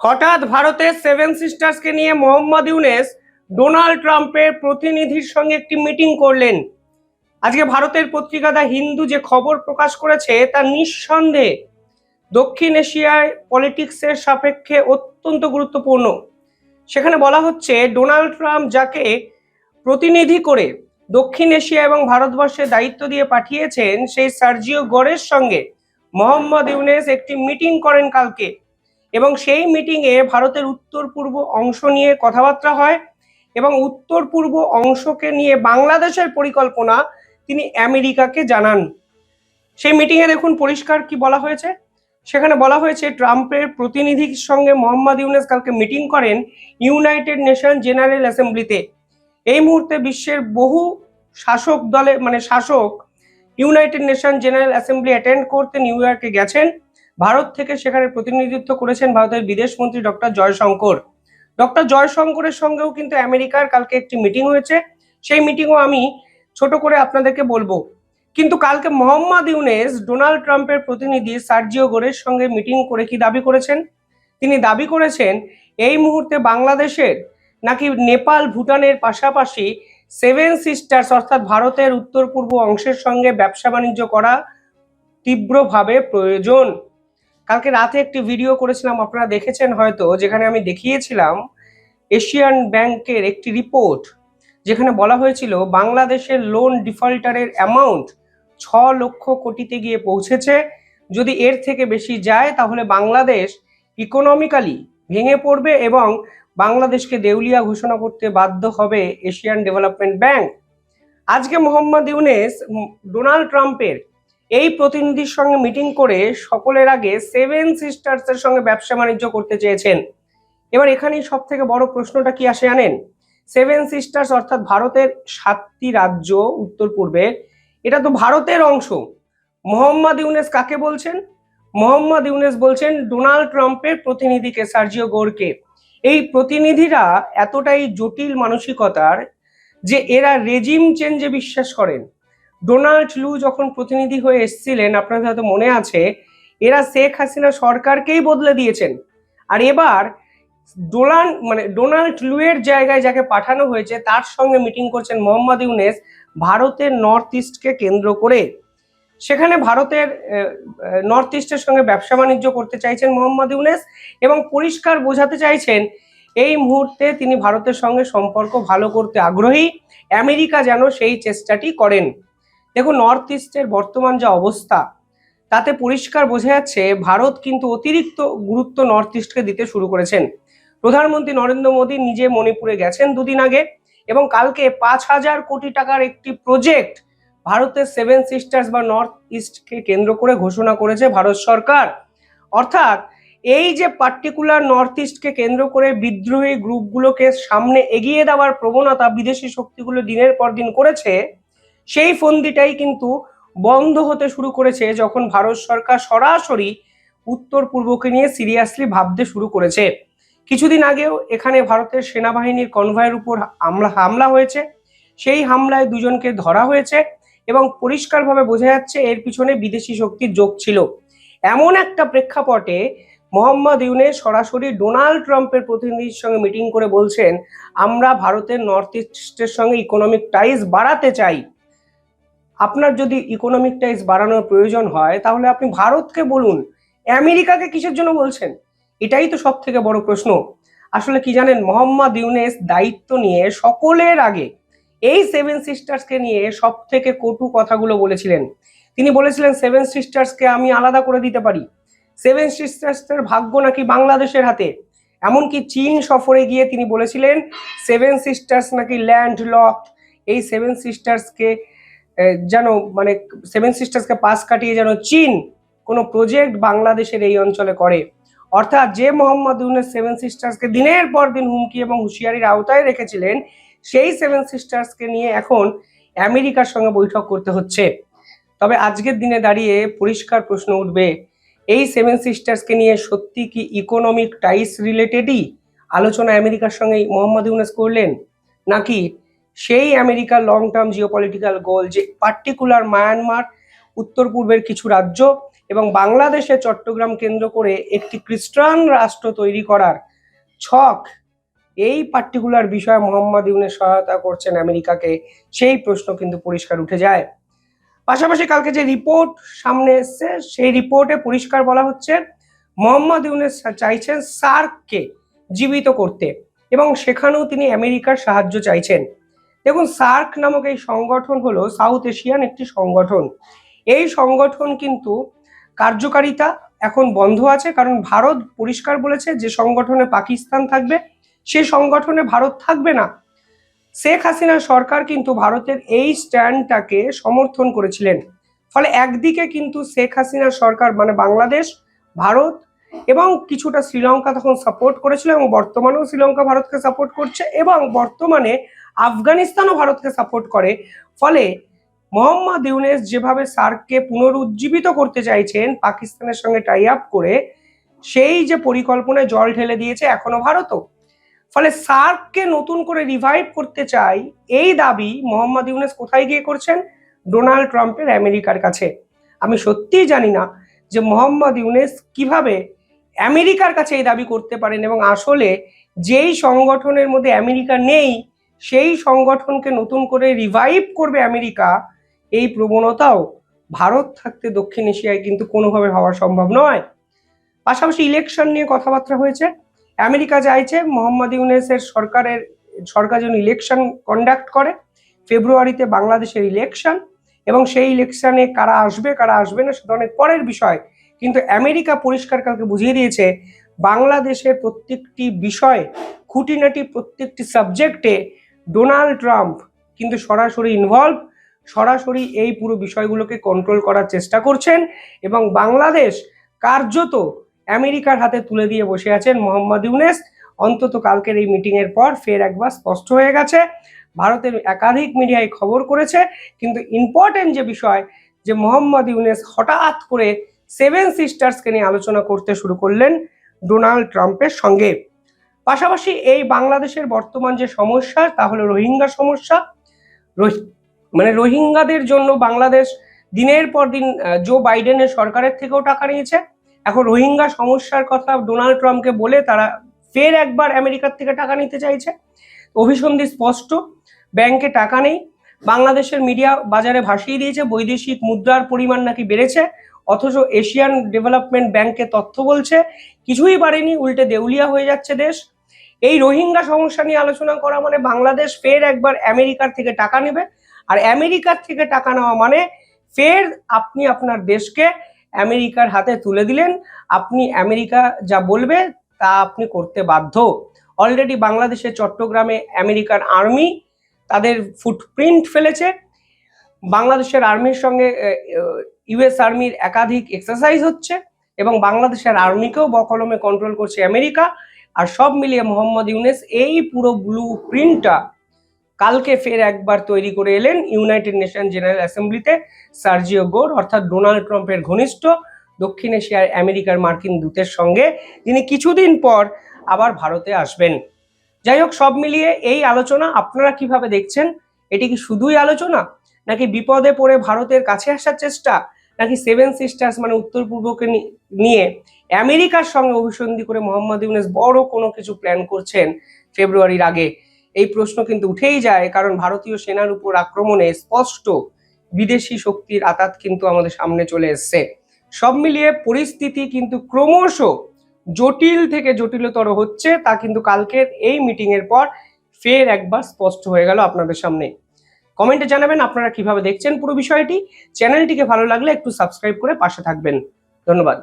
হঠাৎ ভারতের সেভেন সিস্টার্সকে নিয়ে মোহাম্মদ ইউনেস ডোনাল্ড ট্রাম্পের প্রতিনিধির সঙ্গে একটি মিটিং করলেন। আজকে ভারতের পত্রিকা দা হিন্দু যে খবর প্রকাশ করেছে তা নিঃসন্দেহে দক্ষিণ এশিয়ায় পলিটিক্সের সাপেক্ষে অত্যন্ত গুরুত্বপূর্ণ। সেখানে বলা হচ্ছে, ডোনাল্ড ট্রাম্প যাকে প্রতিনিধি করে দক্ষিণ এশিয়া এবং ভারতবর্ষে দায়িত্ব দিয়ে পাঠিয়েছেন, সেই সার্জিও গড়ের সঙ্গে মোহাম্মদ ইউনেস একটি মিটিং করেন কালকে। এবং সেই মিটিংয়ে ভারতের উত্তর পূর্ব অংশ নিয়ে কথাবার্তা হয় এবং উত্তর পূর্ব অংশকে নিয়ে বাংলাদেশের পরিকল্পনা তিনি আমেরিকাকে জানান। সেই মিটিংয়ে দেখুন পরিষ্কার কি বলা হয়েছে। সেখানে বলা হয়েছে, ট্রাম্পের প্রতিনিধির সঙ্গে মোহাম্মদ ইউনেস কালকে মিটিং করেন ইউনাইটেড নেশন জেনারেল অ্যাসেম্বলিতে এই মুহূর্তে বিশ্বের বহু শাসক দলে মানে শাসক United Nation General Assembly attend করতে নিউ ইয়র্কে গেছেন। ভারত থেকে সেখানে প্রতিনিধিত্ব করেছেন ভারতের বিদেশ মন্ত্রী ডক্টর জয়শঙ্কর। ডক্টর জয়শঙ্করের সঙ্গেও কিন্তু আমেরিকার কালকে একটি মিটিং হয়েছে। সেই মিটিংও আমি ছোট করে আপনাদেরকে বলব। কিন্তু কালকে মোহাম্মদ ইউনেস, ডোনাল্ড ট্রাম্পের প্রতিনিধি সার্জিও গোরের সঙ্গে মিটিং করে কি দাবি করেছেন? তিনি দাবি করেছেন, এই মুহূর্তে বাংলাদেশের নাকি নেপাল, ভুটানের পাশাপাশি সেভেন সিস্টার্স অর্থাৎ ভারতের উত্তর পূর্ব অংশের সঙ্গে ব্যবসা বাণিজ্য করা তীব্রভাবে প্রয়োজন। কালকে রাতে একটি ভিডিও করেছিলাম, আপনারা দেখেছেন হয়তো, যেখানে আমি দেখিয়েছিলাম এশিয়ান ব্যাংকের একটি রিপোর্ট যেখানে বলা হয়েছিল বাংলাদেশের লোন ডিফল্টারের অ্যামাউন্ট ছ লক্ষ কোটিতে গিয়ে পৌঁছেছে। যদি এর থেকে বেশি যায়, তাহলে বাংলাদেশ ইকোনমিক্যালি ভেঙে পড়বে এবং বাংলাদেশকে দেউলিয়া ঘোষণা করতে বাধ্য হবে এশিয়ান ডেভেলপমেন্ট ব্যাংক। আজকে মোহাম্মদ ইউনেস ডোনাল্ড ট্রাম্পের এই প্রতিনিধির সঙ্গে মিটিং করে সকলের আগে সেভেন সিস্টার্সের সঙ্গে ব্যবসা বাণিজ্য করতে চেয়েছেন। এবার এখানেই সব থেকে বড় প্রশ্নটা কি আসে জানেন? সেভেন সিস্টার্স অর্থাৎ ভারতের সাতটি রাজ্য উত্তর পূর্বে, এটা তো ভারতের অংশ। মোহাম্মদ ইউনেস কাকে বলছেন? মোহাম্মদ ইউনেস বলছেন ডোনাল্ড ট্রাম্পের প্রতিনিধিকে সার্জিও গোরকে। এই প্রতিনিধিরা এতটাই জটিল মানসিকতার যে এরা রেজিম চেঞ্জে বিশ্বাস করেন। ডোনাল্ড লু যখন প্রতিনিধি হয়ে এসেছিলেন, আপনাদের হয়তো মনে আছে, এরা শেখ হাসিনা সরকারকেই বদলে দিয়েছেন। আর এবার ডোনাল্ড মানে ডোনাল্ড লুয়ের জায়গায় যাকে পাঠানো হয়েছে, তার সঙ্গে মিটিং করছেন মোহাম্মদ ইউনেস, ভারতের নর্থ ইস্টকে কেন্দ্র করে। সেখানে ভারতের নর্থ ইস্টের সঙ্গে ব্যবসা বাণিজ্য করতে চাইছেন মোহাম্মদ ইউনেস এবং পরিষ্কার বোঝাতে চাইছেন, এই মুহূর্তে তিনি ভারতের সঙ্গে সম্পর্ক ভালো করতে আগ্রহী। আমেরিকা যেন সেই চেষ্টাটি করেন। দেখুন নর্থ ইস্টের বর্তমান যা অবস্থা, তাতে পরিষ্কার বোঝা যাচ্ছে ভারত কিন্তু অতিরিক্ত গুরুত্ব নর্থ ইস্টকে দিতে শুরু করেছেন। প্রধানমন্ত্রী নরেন্দ্র মোদী নিজে মণিপুরে গেছেন দুদিন আগে এবং কালকে পাঁচ হাজার কোটি টাকার একটি প্রজেক্ট ভারতের সেভেন সিস্টার্স বা নর্থ ইস্টকে কেন্দ্র করে ঘোষণা করেছে ভারত সরকার। অর্থাৎ এই যে পার্টিকুলার নর্থ ইস্টকে কেন্দ্র করে বিদ্রোহী গ্রুপগুলোকে সামনে এগিয়ে দেওয়ার প্রবণতা বিদেশি শক্তিগুলো দিনের পর দিন করেছে সেই ফন্দিটাই কিন্তু বন্ধ হতে শুরু করেছে যখন ভারত সরকার সরাসরি উত্তর পূর্বকে নিয়ে সিরিয়াসলি ভাবতে শুরু করেছে। কিছুদিন আগেও এখানে ভারতের সেনাবাহিনীর কনভয়ের উপর হামলা হয়েছে। সেই হামলায় দুজনকে ধরা হয়েছে এবং পরিষ্কারভাবে বোঝা যাচ্ছে এর পিছনে বিদেশি শক্তির যোগ ছিল। এমন একটা প্রেক্ষাপটে মোহাম্মদ ইউনেস সরাসরি ডোনাল্ড ট্রাম্পের প্রতিনিধির সঙ্গে মিটিং করে বলছেন, আমরা ভারতের নর্থ ইস্টের সঙ্গে ইকোনমিক টাইজ বাড়াতে চাই। আপনার যদি ইকোনমিক টাইজ বাড়ানোর প্রয়োজন হয়, তাহলে আপনি ভারতকে বলুন। আমেরিকাকে কিসের জন্য বলছেন? এটাই তো সব থেকে বড় প্রশ্ন। আসলে কি জানেন, মোহাম্মদ ইউনেস দায়িত্ব নিয়ে সকলের আগে এই সেভেন সিস্টার্সকে নিয়ে সব থেকে কটু কথাগুলো বলেছিলেন। তিনি বলেছিলেন সেভেন সিস্টার্সকে আমি আলাদা করে দিতে পারি। সেভেন সিস্টার্সের ভাগ্য নাকি বাংলাদেশের হাতে? এমনকি চীন সফরে গিয়ে তিনি বলেছিলেন সেভেন সিস্টার্স নাকি ল্যান্ড লক এই সেভেন সিস্টার্সকে যেন মানে সেভেন সিস্টার্সকে পাশ কাটিয়ে যেন চীন কোনো প্রজেক্ট বাংলাদেশের এই অঞ্চলে করে। অর্থাৎ যে মোহাম্মদ ইউনেস সেভেন সিস্টার্সকে দিনের পর দিন হুমকি এবং হুঁশিয়ারির আওতায় রেখেছিলেন, সেই সেভেন সিস্টার্সকে নিয়ে এখন আমেরিকার সঙ্গে বৈঠক করতে হচ্ছে। তবে আজকের দিনে দাঁড়িয়ে পরিষ্কার প্রশ্ন উঠবে, এই সেভেন সিস্টার্সকে নিয়ে সত্যি কি ইকোনমিক টাইস রিলেটেডই আলোচনা আমেরিকার সঙ্গে মোহাম্মদ ইউনেস করলেন? নাকি সেই আমেরিকার লং টার্ম জিওপলিটিক্যাল গোল যে পার্টিকুলার মায়ানমার উত্তর পূর্বের কিছু রাজ্য এবং বাংলাদেশে চট্টগ্রাম কেন্দ্র করে একটি খ্রিস্টান রাষ্ট্র তৈরি করার ছক, এই পার্টিকুলার বিষয়ে মোহাম্মদ ইউনের সহায়তা করছেন আমেরিকাকে, সেই প্রশ্ন কিন্তু পরিষ্কার উঠে যায়। পাশাপাশি কালকে যে রিপোর্ট সামনে এসছে, সেই রিপোর্টে পরিষ্কার বলা হচ্ছে, মোহাম্মদ ইউনেস চাইছেন সার্ককে জীবিত করতে এবং সেখানেও তিনি আমেরিকার সাহায্য চাইছেন। দেখুন, সার্ক নামক এই সংগঠন হলো সাউথ এশিয়ান একটি সংগঠন। এই সংগঠন কিন্তু কার্যকারিতা এখন বন্ধ আছে, কারণ ভারত পরিষ্কার বলেছে যে সংগঠনে পাকিস্তান থাকবে, সে সংগঠনে ভারত থাকবে না। শেখ হাসিনা সরকার কিন্তু ভারতের এই স্ট্যান্ডটাকে সমর্থন করেছিলেন। ফলে একদিকে কিন্তু শেখ হাসিনা সরকার মানে বাংলাদেশ, ভারত এবং কিছুটা শ্রীলঙ্কা তখন সাপোর্ট করেছিল এবং বর্তমানেও শ্রীলঙ্কা ভারতকে সাপোর্ট করছে এবং বর্তমানে আফগানিস্তানও ভারতকে সাপোর্ট করে। ফলে মোহাম্মদ ইউনেস যেভাবে সার্ককে পুনরুজ্জীবিত করতে চাইছেন, পাকিস্তানের সঙ্গে টাই আপ করে, সেই যে পরিকল্পনায় জল ঢেলে দিয়েছে এখনও ভারতও। ফলে সার্ককে নতুন করে রিভাইভ করতে চাই, এই দাবি মোহাম্মদ ইউনেস কোথায় গিয়ে করছেন? ডোনাল্ড ট্রাম্পের আমেরিকার কাছে। আমি সত্যিই জানি না যে মোহাম্মদ ইউনেস কীভাবে আমেরিকার কাছে এই দাবি করতে পারেন এবং আসলে যেই সংগঠনের মধ্যে আমেরিকা নেই সেই সংগঠনকে নতুন করে রিভাইভ করবে আমেরিকা, এই প্রবণতাও ভারত থাকতে দক্ষিণ এশিয়ায় কিন্তু কোনোভাবে হওয়া সম্ভব নয়। পাশাপাশি ইলেকশন নিয়ে কথাবার্তা হয়েছে। আমেরিকা চাইছে মোহাম্মদ ইউনেসের সরকারের, সরকার যেন ইলেকশন কন্ডাক্ট করে। ফেব্রুয়ারিতে বাংলাদেশের ইলেকশন এবং সেই ইলেকশনে কারা আসবে কারা আসবে না সেটা অনেক পরের বিষয়। কিন্তু আমেরিকা পরিষ্কার কালকে বুঝিয়ে দিয়েছে, বাংলাদেশের প্রত্যেকটি বিষয়, খুঁটিনাটি প্রত্যেকটি সাবজেক্টে ডোনাল্ড ট্রাম্প, কিন্তু সরাসরি ইনভলভ সরাসরি এই পুরো বিষয়গুলোকে কন্ট্রোল করার চেষ্টা করছেন এবং বাংলাদেশ কার্যত আমেরিকার হাতে তুলে দিয়ে বসে আছেন মোহাম্মদ ইউনেস। অন্তত কালকের এই মিটিং এর পর ফের একবার স্পষ্ট হয়ে গেছে। ভারতের একাধিক মিডিয়ায় খবর করেছে, কিন্তু ইম্পর্টেন্ট যে বিষয়, যে মোহাম্মদ ইউনেস হঠাৎ করে সেভেন সিস্টার্সকে নিয়ে আলোচনা করতে শুরু করলেন ডোনাল্ড ট্রাম্পের সঙ্গে। পাশাপাশি এই বাংলাদেশের বর্তমান যে সমস্যা, তা হলো রোহিঙ্গা সমস্যা। মানে রোহিঙ্গাদের জন্য বাংলাদেশ দিনের পর দিন জো বাইডেনের সরকারের থেকেও টাকা নিয়েছে। এখন রোহিঙ্গা সমস্যার কথা ডোনাল্ড ট্রাম্পকে বলে তারা ফের একবার আমেরিকার থেকে টাকা নিতে চাইছে। অভিসন্ধি স্পষ্ট, ব্যাংকে টাকা নেই। বাংলাদেশের মিডিয়া বাজারে ভাসিয়ে দিয়েছে, বৈদেশিক মুদ্রার পরিমাণ নাকি বেড়েছে। অথচ এশিয়ান ডেভেলপমেন্ট ব্যাংকে তথ্য বলছে কিছুই বাড়েনি, উল্টে দেউলিয়া হয়ে যাচ্ছে দেশ। এই রোহিঙ্গা সমস্যা নিয়ে আলোচনা করা মানে বাংলাদেশ ফের একবার আমেরিকার থেকে টাকা নেবে। আর আমেরিকার থেকে টাকা নেওয়া মানে ফের আপনি আপনার দেশকে আমেরিকার হাতে তুলে দিলেন। আপনি আমেরিকা যা বলবে তা আপনি করতে বাধ্য। অলরেডি বাংলাদেশের চট্টগ্রামে আমেরিকার আর্মি তাদের ফুটপ্রিন্ট ফেলেছে। বাংলাদেশের আর্মির সঙ্গে ইউএস আর্মির একাধিক এক্সারসাইজ হচ্ছে। এবং বাংলাদেশের আর্মিকেও বকলমে কন্ট্রোল করছে আমেরিকা। আর সব মিলিয়ে মোহাম্মদ ইউনেস এই পুরো ব্লু প্রিন্টটা কালকে ফের একবার তৈরি করে এলেন ইউনাইটেড নেশন জেনারেল অ্যাসেম্বলিতে সার্জিও গোর, অর্থাৎ ডোনাল্ড ট্রাম্পের ঘনিষ্ঠ দক্ষিণ এশিয়ার আমেরিকার মার্কিন দূতের সঙ্গে, যিনি কিছুদিন পর আবার ভারতে আসবেন। যাই হোক, সব মিলিয়ে এই আলোচনা আপনারা কীভাবে দেখছেন? এটি কি শুধুই আলোচনা? নাকি বিপদে পড়ে ভারতের কাছে আসার চেষ্টা? নাকি সেভেন সিস্টার্স মানে উত্তর পূর্বকে নিয়ে আমেরিকার সঙ্গে অভিসন্ধি করে মোহাম্মদ ইউনেস বড় কোনো কিছু প্ল্যান করছেন ফেব্রুয়ারির আগে? এই প্রশ্ন কিন্তু উঠেই যায়, কারণ ভারতীয় সেনার উপর আক্রমণে স্পষ্ট বিদেশি শক্তির আঘাত কিন্তু আমাদের সামনে চলে এসছে। সব মিলিয়ে পরিস্থিতি কিন্তু ক্রমশ জটিল থেকে জটিলতর হচ্ছে, তা কিন্তু কালকের এই মিটিং এর পর ফের একবার স্পষ্ট হয়ে গেল আপনাদের সামনে। কমেন্টে জানাবেন আপনারা কীভাবে দেখছেন পুরো বিষয়টি। চ্যানেলটিকে ভালো লাগলে একটু সাবস্ক্রাইব করে পাশে থাকবেন। ধন্যবাদ।